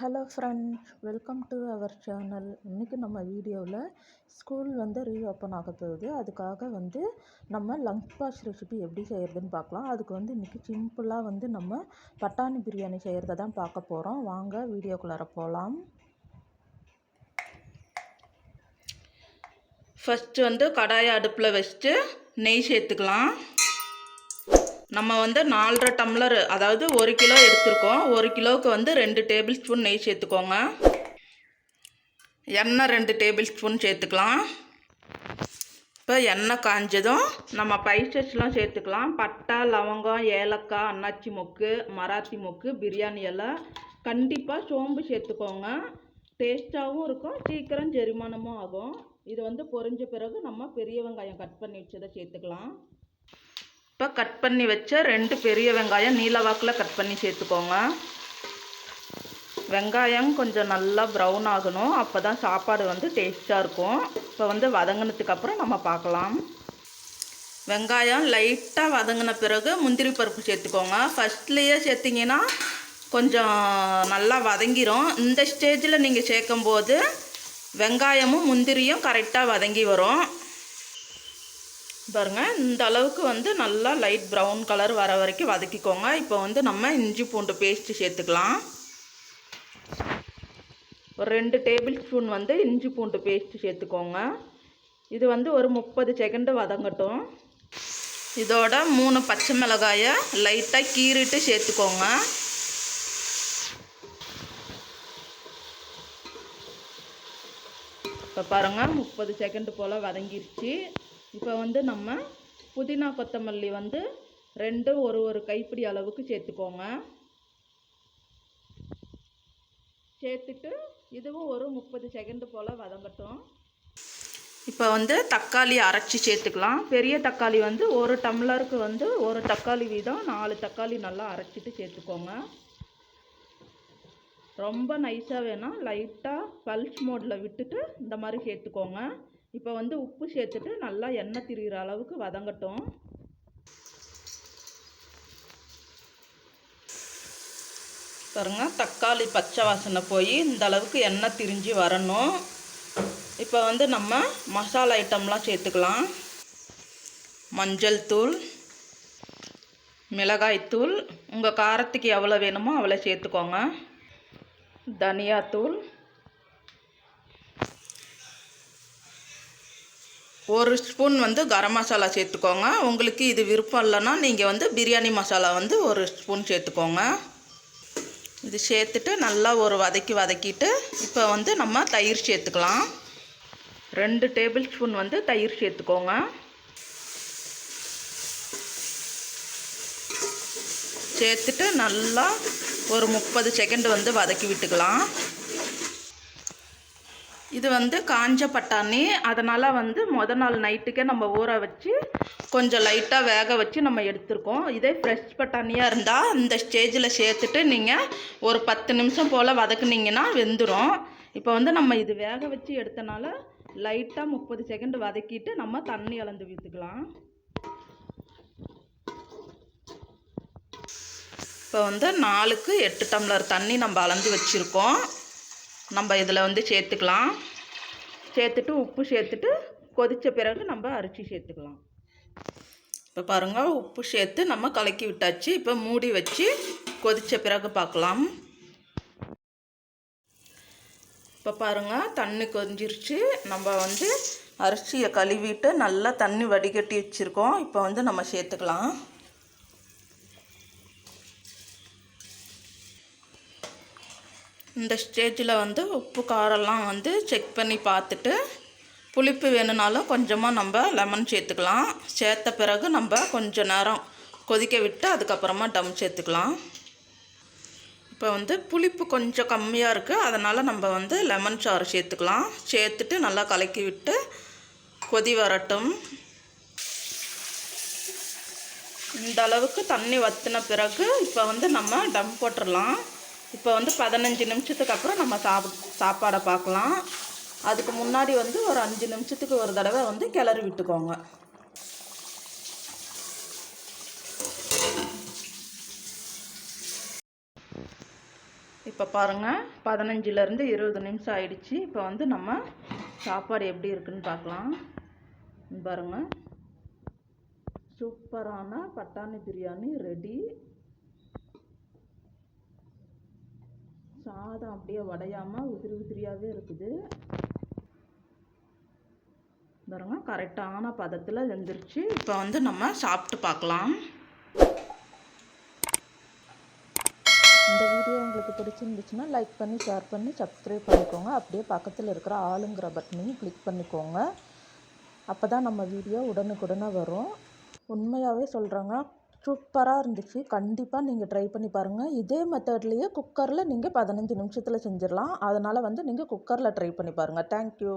Hello friends welcome to our channel இன்றைக்கி நம்ம வீடியோவில் ஸ்கூல் வந்து ரீஓப்பன் ஆக போகுது. அதுக்காக வந்து நம்ம லஞ்ச் பாஸ் ரெசிபி எப்படி செய்கிறதுன்னு பார்க்கலாம். அதுக்கு வந்து இன்றைக்கி சிம்பிளாக வந்து நம்ம பட்டாணி பிரியாணி செய்கிறத தான் பார்க்க போகிறோம் வாங்க வீடியோக்குள்ளார போகலாம் ஃபஸ்ட்டு வந்து கடாயை அடுப்பில் வச்சுட்டு நெய் சேர்த்துக்கலாம். நம்ம வந்து நாலரை டம்ளர் அதாவது ஒரு கிலோ எடுத்திருக்கோம். ஒரு கிலோவுக்கு வந்து ரெண்டு டேபிள் ஸ்பூன் நெய் சேர்த்துக்கோங்க. எண்ணெய் ரெண்டு டேபிள் ஸ்பூன் சேர்த்துக்கலாம். இப்போ எண்ணெய் காஞ்சதும் நம்ம பைசஸ்லாம் சேர்த்துக்கலாம். பட்டை லவங்கம் ஏலக்காய் அன்னாச்சி மொக்கு மராத்தி மொக்கு பிரியாணி எல்லாம் கண்டிப்பாக சோம்பு சேர்த்துக்கோங்க. டேஸ்ட்டாகவும் இருக்கும் சீக்கிரம் செரிமானமும் ஆகும். இது வந்து பொரிஞ்ச பிறகு நம்ம பெரிய வெங்காயம் கட் பண்ணி வச்சதை சேர்த்துக்கலாம். இப்போ கட் பண்ணி வச்ச ரெண்டு பெரிய வெங்காயம் நீல வாக்கில் கட் பண்ணி சேர்த்துக்கோங்க. வெங்காயம் கொஞ்சம் நல்லா ப்ரௌன் ஆகணும். அப்போ தான் சாப்பாடு வந்து டேஸ்ட்டாக இருக்கும். இப்போ வந்து வதங்கினதுக்கப்புறம் நம்ம பார்க்கலாம். வெங்காயம் லைட்டாக வதங்கின பிறகு முந்திரி பருப்பு சேர்த்துக்கோங்க. ஃபஸ்ட்லேயே சேர்த்திங்கன்னா கொஞ்சம் நல்லா வதங்கிரும். இந்த ஸ்டேஜில் நீங்கள் சேர்க்கும்போது வெங்காயமும் முந்திரியும் கரெக்டாக வதங்கி வரும். பாருங்கள் இந்த அளவுக்கு வந்து நல்லா லைட் ப்ரௌன் கலர் வர வரைக்கும் வதக்கிக்கோங்க. இப்போ வந்து நம்ம இஞ்சி பூண்டு பேஸ்ட்டு சேர்த்துக்கலாம். ஒரு ரெண்டு டேபிள் ஸ்பூன் வந்து இஞ்சி பூண்டு பேஸ்ட்டு சேர்த்துக்கோங்க. இது வந்து ஒரு முப்பது செகண்டு வதங்கட்டும். இதோட மூணு பச்சை மிளகாயை லைட்டாக கீறிட்டு சேர்த்துக்கோங்க. இப்போ பாருங்கள் முப்பது செகண்டு போல் வதங்கிருச்சு. இப்போ வந்து நம்ம புதினா கொத்தமல்லி வந்து ரெண்டு ஒரு ஒரு கைப்பிடி அளவுக்கு சேர்த்துக்கோங்க. சேர்த்துட்டு இதுவும் ஒரு முப்பது செகண்டு போல் வதங்கட்டும். இப்போ வந்து தக்காளி அரைச்சி சேர்த்துக்கலாம். பெரிய தக்காளி வந்து ஒரு டம்ளருக்கு வந்து ஒரு தக்காளி வீதம் நாலு தக்காளி நல்லா அரைச்சிட்டு சேர்த்துக்கோங்க. ரொம்ப நைஸாக வேணாம் லைட்டாக பல்ஸ் மோடில் விட்டுட்டு இந்த மாதிரி சேர்த்துக்கோங்க. இப்போ வந்து உப்பு சேர்த்துட்டு நல்லா எண்ணெய் திரிகிற அளவுக்கு வதங்கட்டும். பாருங்க தக்காளி பச்சை வாசனை போய் இந்த அளவுக்கு எண்ணெய் திரிஞ்சு வரணும். இப்போ வந்து நம்ம மசாலா ஐட்டம்லாம் சேர்த்துக்கலாம். மஞ்சள் தூள் மிளகாய்த்தூள் உங்கள் காரத்துக்கு எவ்வளோ வேணுமோ அவ்வளோ சேர்த்துக்கோங்க. தனியாத்தூள் ஒரு ஸ்பூன் வந்து கரம் மசாலா சேர்த்துக்கோங்க. உங்களுக்கு இது விருப்பம் இல்லைன்னா நீங்கள் வந்து பிரியாணி மசாலா வந்து ஒரு ஸ்பூன் சேர்த்துக்கோங்க. இது சேர்த்துட்டு நல்லா ஒரு வதக்கி வதக்கிட்டு இப்போ வந்து நம்ம தயிர் சேர்த்துக்கலாம். ரெண்டு டேபிள் ஸ்பூன் வந்து தயிர் சேர்த்துக்கோங்க. சேர்த்துட்டு நல்லா ஒரு முப்பது செகண்ட் வந்து வதக்கி விட்டுக்கலாம். இது வந்து காஞ்ச பட்டாணி. அதனால் வந்து மொதல் நாள் நைட்டுக்கே நம்ம ஊற வச்சு கொஞ்சம் லைட்டாக வேக வச்சு நம்ம எடுத்துருக்கோம். இதே ஃப்ரெஷ் பட்டாணியாக இருந்தால் இந்த ஸ்டேஜில் சேர்த்துட்டு நீங்கள் ஒரு பத்து நிமிஷம் போல் வதக்குனீங்கன்னா வெந்துடும் இப்போ வந்து நம்ம இது வேக வச்சு எடுத்தனால லைட்டாக முப்பது செகண்ட் வதக்கிட்டு நம்ம தண்ணி அளந்து விற்றுக்கலாம் இப்போ வந்து நாலுக்கு எட்டு டம்ளர் தண்ணி நம்ம அளந்து வச்சுருக்கோம். நம்ம இதில் வந்து சேர்த்துக்கலாம். சேர்த்துட்டு உப்பு சேர்த்துட்டு கொதித்த பிறகு நம்ம அரிசி சேர்த்துக்கலாம். இப்போ பாருங்கள் உப்பு சேர்த்து நம்ம கலக்கி விட்டாச்சு. இப்போ மூடி வச்சு கொதித்த பிறகு பார்க்கலாம். இப்போ பாருங்கள் தண்ணி கொஞ்சிருச்சு நம்ம வந்து அரிசியை கழுவிட்டு நல்லா தண்ணி வடிகட்டி வச்சுருக்கோம். இப்போ வந்து நம்ம சேர்த்துக்கலாம். இந்த ஸ்டேஜில் வந்து உப்பு காரெல்லாம் வந்து செக் பண்ணி பார்த்துட்டு புளிப்பு வேணும்னாலும் கொஞ்சமாக நம்ம லெமன் சேர்த்துக்கலாம். சேர்த்த பிறகு நம்ம கொஞ்சம் நேரம் கொதிக்க விட்டு அதுக்கப்புறமா டம் சேர்த்துக்கலாம். இப்போ வந்து புளிப்பு கொஞ்சம் கம்மியாக இருக்குது அதனால் நம்ம வந்து லெமன் சாறு சேர்த்துக்கலாம். சேர்த்துட்டு நல்லா கலக்கி விட்டு கொதி வரட்டும். இந்த அளவுக்கு தண்ணி வற்றின பிறகு இப்போ வந்து நம்ம டம் போட்டுடலாம். இப்போ வந்து பதினஞ்சு நிமிஷத்துக்கு அப்புறம் நம்ம சாப் சாப்பாடை பார்க்கலாம். அதுக்கு முன்னாடி வந்து ஒரு அஞ்சு நிமிஷத்துக்கு ஒரு தடவை வந்து கிளறி விட்டுக்கோங்க. இப்போ பாருங்கள் பதினஞ்சுலேருந்து இருபது நிமிஷம் ஆயிடுச்சு. இப்போ வந்து நம்ம சாப்பாடு எப்படி இருக்குன்னு பார்க்கலாம். பாருங்கள் சூப்பரான பட்டாணி பிரியாணி ரெடி. சாதம் அப்படியே உடையாமல் உதிரி உதிரியாகவே இருக்குது. பாருங்க கரெக்டான பதத்தில் வெந்துருச்சு. இப்போ வந்து நம்ம சாப்பிட்டு பார்க்கலாம். இந்த வீடியோ உங்களுக்கு பிடிச்சிருந்துச்சுன்னா லைக் பண்ணி ஷேர் பண்ணி சப்ஸ்கிரைப் பண்ணிக்கோங்க. அப்படியே பக்கத்தில் இருக்கிற ஆளுங்கிற பட்டனையும் கிளிக் பண்ணிக்கோங்க. அப்போ தான் நம்ம வீடியோ உடனுக்குடனே வரும். உண்மையாகவே சொல்கிறாங்க சூப்பராக இருந்துச்சு. கண்டிப்பாக நீங்கள் ட்ரை பண்ணி பாருங்கள் இதே மெத்தட்லேயே குக்கரில் நீங்கள் பதினஞ்சு நிமிஷத்தில் செஞ்சிடலாம். அதனால் வந்து நீங்கள் குக்கரில் ட்ரை பண்ணி பாருங்கள் தேங்க்யூ